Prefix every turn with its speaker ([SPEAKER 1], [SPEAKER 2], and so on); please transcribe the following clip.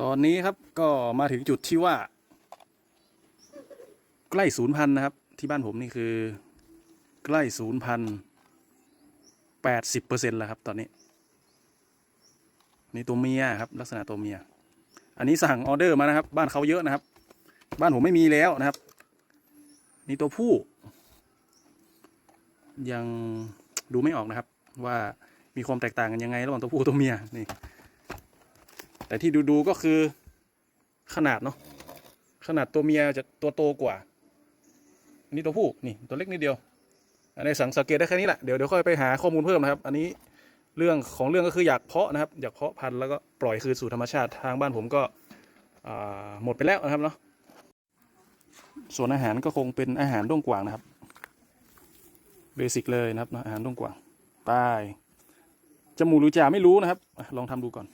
[SPEAKER 1] ตอนนี้ครับก็มาถึงจุดที่ว่า ใกล้ศูนย์พันนะครับ ที่บ้านผมนี่คือ ใกล้ศูนย์พันแปดสิบเปอร์เซ็นต์แล้วครับ ตอนนี้ นี่ตัวเมียครับ ลักษณะตัวเมีย อันนี้สั่งออเดอร์มานะครับ บ้านเขาเยอะนะครับ บ้านผมไม่มีแล้วนะครับ นี่ตัวผู้ ยังดูไม่ออกนะครับ ว่ามีความแตกต่างกันยังไงระหว่างตัวผู้ตัวเมียนี่ แต่ที่ดูๆก็คือขนาดเนาะขนาดตัวเมียจะตัวโตกว่าอันนี้ตัวผู้นี่ตัวเล็กนิดเดียวอันนี้สังเกตได้แค่นี้แหละเดี๋ยวเดี๋ยวค่อยไปหาข้อมูลเพิ่มนะครับ อันนี้เรื่องของเรื่องก็คืออยากเพาะนะครับ อยากเพาะพันธุ์แล้วก็ปล่อยคืนสู่ธรรมชาติทางบ้านผมก็หมดไปแล้วนะครับเนาะส่วนอาหารก็คงเป็นอาหารด้วงกวางนะครับเบสิกเลยนะครับอาหารด้วงกวางไปจมูกหรือจ่าไม่รู้นะครับลองทำดูก่อน